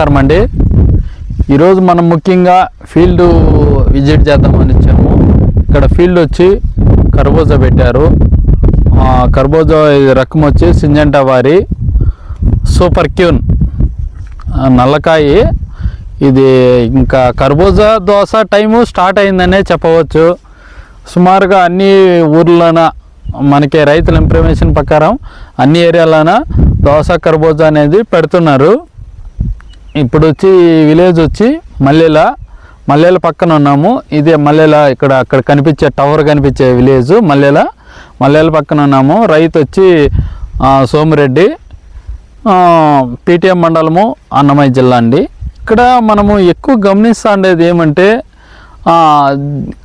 నమస్కారం అండి ఈరోజు మనం ముఖ్యంగా ఫీల్డ్ విజిట్ చేద్దామని వచ్చాము. ఇక్కడ ఫీల్డ్ వచ్చి కర్బూజా పెట్టారు. కర్బోజా కర్బూజా రకం వచ్చి సింజంటా వారి సూపర్ క్యూన్. నల్లకాయి. ఇది ఇంకా కర్బూజా దోశ టైము స్టార్ట్ అయిందనే చెప్పవచ్చు. సుమారుగా అన్ని ఊర్లోన మనకి రైతుల ఇన్ఫర్మేషన్ ప్రకారం అన్ని ఏరియాలోన దోశ కర్బూజా అనేది పెడుతున్నారు. ఇప్పుడు వచ్చి విలేజ్ వచ్చి మల్లెల మల్లెల పక్కన ఉన్నాము. ఇదే మల్లెల ఇక్కడ అక్కడ కనిపించే టవర్ కనిపించే విలేజ్ మల్లెల. మల్లెల పక్కన ఉన్నాము. రైతు వచ్చి సోమిరెడ్డి పీటీఎం మండలము అన్నమయ్య జిల్లా అండి. ఇక్కడ మనము ఎక్కువ గమనిస్తూ ఉండేది ఏమంటే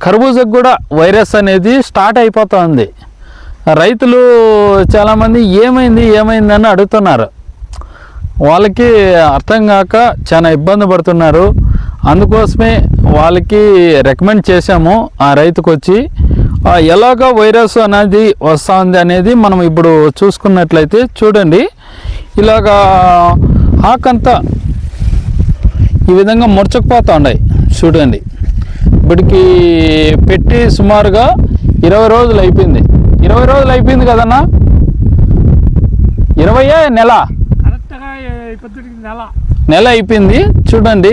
కర్బూజకు కూడా వైరస్ అనేది స్టార్ట్ అయిపోతుంది. రైతులు చాలామంది ఏమైంది ఏమైంది అని అడుగుతున్నారు. వాళ్ళకి అర్థం కాక చాలా ఇబ్బంది పడుతున్నారు. అందుకోసమే వాళ్ళకి రికమెండ్ చేశాము ఆ రైతుకు వచ్చి ఎలాగ వైరస్ అనేది వస్తుంది అనేది మనం ఇప్పుడు చూసుకున్నట్లయితే చూడండి. ఇలాగా ఆకంతా ఈ విధంగా ముడుచుకుపోతూ ఉన్నాయి చూడండి. ఇప్పటికి పెట్టి సుమారుగా ఇరవై రోజులు అయిపోయింది. ఇరవై రోజులు అయిపోయింది కదన్నా? ఇరవై నెల. నెల. అయిపోయింది. చూడండి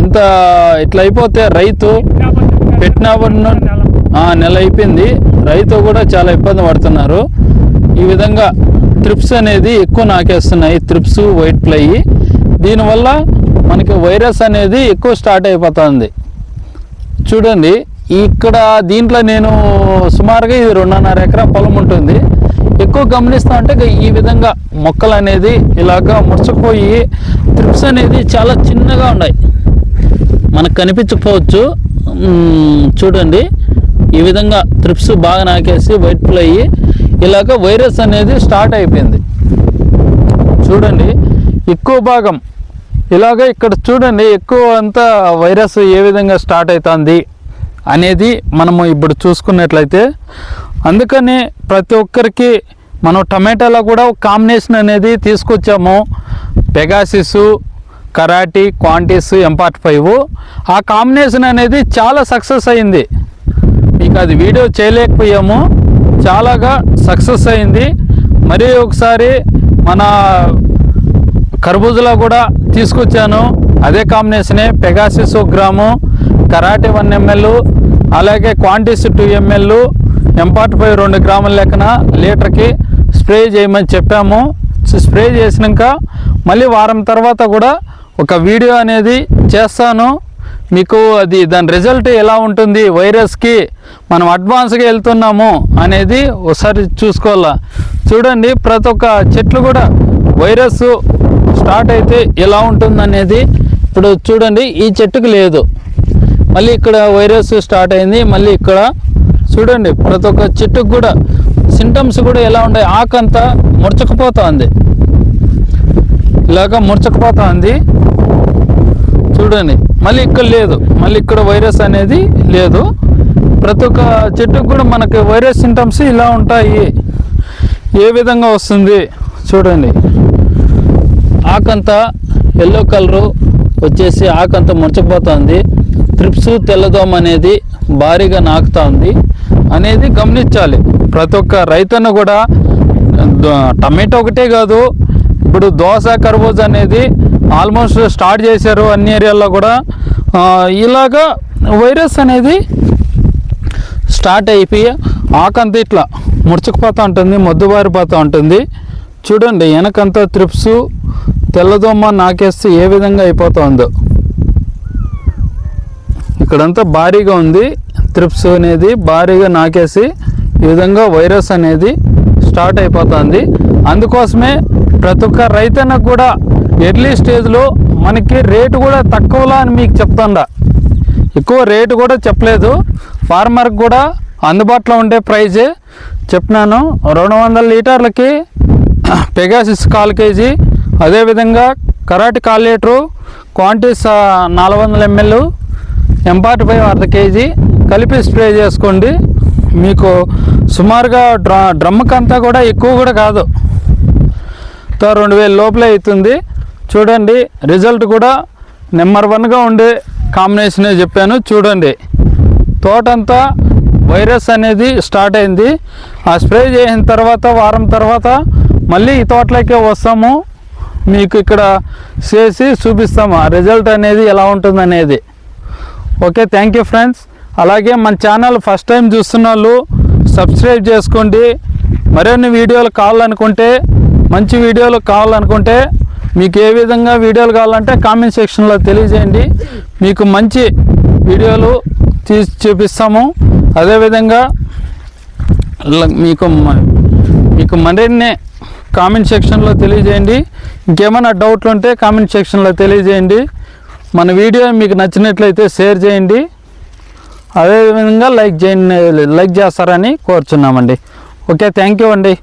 ఇంత ఇట్లా అయిపోతే రైతు పెట్టినప్పుడు నెల నెల అయిపోయింది. రైతు కూడా చాలా ఇబ్బంది పడుతున్నారు. ఈ విధంగా త్రిప్స్ అనేది ఎక్కువ నాకేస్తున్నాయి. Thrips white fly. దీనివల్ల మనకి వైరస్ అనేది ఎక్కువ స్టార్ట్ అయిపోతుంది. చూడండి ఇక్కడ దీంట్లో నేను సుమారుగా ఇది రెండున్నర ఎకరా పొలం ఉంటుంది. ఎక్కువ గమనిస్తా అంటే ఈ విధంగా మొక్కలు అనేది ఇలాగా ముడుచుకుపోయి త్రిప్స్ అనేది చాలా చిన్నగా ఉన్నాయి. మనకు కనిపించకపోవచ్చు. చూడండి. ఈ విధంగా త్రిప్స్ బాగా నాకేసి వైట్ ఫ్లై అయ్యి ఇలాగ వైరస్ అనేది స్టార్ట్ అయిపోయింది. చూడండి. ఎక్కువ భాగం. ఇలాగ ఇక్కడ చూడండి ఎక్కువ అంతా వైరస్ ఏ విధంగా స్టార్ట్ అవుతుంది అనేది మనము ఇప్పుడు చూసుకున్నట్లయితే అందుకని ప్రతి ఒక్కరికి మనం టమాటాలో కూడా ఒక కాంబినేషన్ అనేది తీసుకొచ్చాము. పెగాసిస్ కరాటీ క్వాంటిస్ ఎంపార్ట్ ఫైవ్ ఆ కాంబినేషన్ అనేది చాలా సక్సెస్ అయింది. మీకు అది వీడియో చేయలేకపోయాము. చాలాగా సక్సెస్ అయింది. మరి ఒకసారి మన కర్బూజలో కూడా తీసుకొచ్చాను. అదే కాంబినేషనే పెగాసిస్ ఒక గ్రాము కరాటే వన్ ఎంఎల్ అలాగే క్వాంటిస్ టూ ఎంఎల్ ఎంపార్ట్ ఫైవ్ రెండు గ్రాముల లెక్కన లీటర్కి స్ప్రే చేయమని చెప్పాము. స్ప్రే చేసినాక మళ్ళీ వారం తర్వాత కూడా ఒక వీడియో అనేది చేస్తాను. మీకు అది దాని రిజల్ట్ ఎలా ఉంటుంది వైరస్కి మనం అడ్వాన్స్గా వెళ్తున్నాము అనేది ఒకసారి చూసుకోవాలా. చూడండి ప్రతి ఒక్క చెట్లు కూడా వైరస్ స్టార్ట్ అయితే ఎలా ఉంటుందనేది ఇప్పుడు చూడండి ఈ చెట్టుకు లేదు. మళ్ళీ ఇక్కడ వైరస్ స్టార్ట్ అయింది మళ్ళీ ఇక్కడ చూడండి ప్రతి ఒక్క చెట్టుకు కూడా సింటమ్స్ కూడా ఎలా ఉన్నాయి? ఆకంతా ముడుచుకుపోతుంది ఇలాగ ముడుచుకుపోతుంది చూడండి మళ్ళీ ఇక్కడ లేదు. మళ్ళీ ఇక్కడ వైరస్ అనేది లేదు. ప్రతి ఒక్క చెట్టుకు కూడా మనకి వైరస్ సింటమ్స్ ఇలా ఉంటాయి. ఏ విధంగా వస్తుంది? చూడండి. ఆకంతా ఎల్లో కలరు వచ్చేసి ఆకంతా ముడిచిపోతుంది ట్రిప్స్ తెల్లదోమ అనేది భారీగా నాకుతుంది. అనేది గమనించాలి. ప్రతి ఒక్క రైతన్న కూడా టమాటో ఒకటే కాదు ఇప్పుడు దోశ కర్బూజ అనేది ఆల్మోస్ట్ స్టార్ట్ చేశారు అన్ని ఏరియాల్లో కూడా. ఇలాగా వైరస్ అనేది స్టార్ట్ అయిపోయి ఆకంతా ఇట్లా ముడుచుకుపోతూ ఉంటుంది మొద్దుబారిపోతూ ఉంటుంది. చూడండి వెనకంతా త్రిప్స్ తెల్లదోమ నాకేస్తే ఏ విధంగా అయిపోతుందో ఇక్కడంతా భారీగా ఉంది. త్రిప్స్ అనేది భారీగా నాకేసి ఈ విధంగా వైరస్ అనేది స్టార్ట్ అయిపోతుంది. అందుకోసమే ప్రతి ఒక్క రైతన్నకు కూడా ఎర్లీ స్టేజ్లో మనకి రేటు కూడా తక్కువలా అని మీకు చెప్తాండా. ఎక్కువ రేటు కూడా చెప్పలేదు. ఫార్మర్కి కూడా అందుబాటులో ఉండే ప్రైజే చెప్పినాను. రెండు వందల లీటర్లకి పెగాసిస్ కాల్ కేజీ అదేవిధంగా కరాటి కాల్ లీటరు క్వాంటిస్ నాలుగు వందల ఎంఎల్ ఎంపాటి పై అర్ధ కేజీ కలిపి స్ప్రే చేసుకోండి. మీకు సుమారుగా డ్ర డ్రమ్కి కూడా ఎక్కువ కూడా కాదు. తో రెండు వేల లోపలే అవుతుంది. చూడండి రిజల్ట్ కూడా నెంబర్ వన్గా ఉండే కాంబినేషనే చెప్పాను. చూడండి తోటంతా వైరస్ అనేది స్టార్ట్ అయింది. ఆ స్ప్రే చేసిన తర్వాత వారం తర్వాత మళ్ళీ ఈ తోటలోకే వస్తాము. మీకు ఇక్కడ చేసి చూపిస్తాము. ఆ రిజల్ట్ అనేది ఎలా ఉంటుంది అనేది ఓకే థ్యాంక్ యూ ఫ్రెండ్స్ అలాగే మన ఛానల్ ఫస్ట్ టైం చూస్తున్న వాళ్ళు సబ్స్క్రైబ్ చేసుకోండి. మరిన్ని వీడియోలు కావాలనుకుంటే మంచి వీడియోలు కావాలనుకుంటే మీకు ఏ విధంగా వీడియోలు కావాలంటే కామెంట్ సెక్షన్లో తెలియజేయండి. మీకు మంచి వీడియోలు తీసి చూపిస్తాము. అదేవిధంగా మీకు మ- మీకు మరిన్ని కామెంట్ సెక్షన్లో తెలియజేయండి. ఇంకేమైనా డౌట్లు ఉంటే కామెంట్ సెక్షన్లో తెలియజేయండి. మన వీడియో మీకు నచ్చినట్లయితే షేర్ చేయండి. అదేవిధంగా లైక్ చేయండి లైక్ చేస్తారని కోరుచున్నామండి. ఓకే థ్యాంక్ యూ అండి.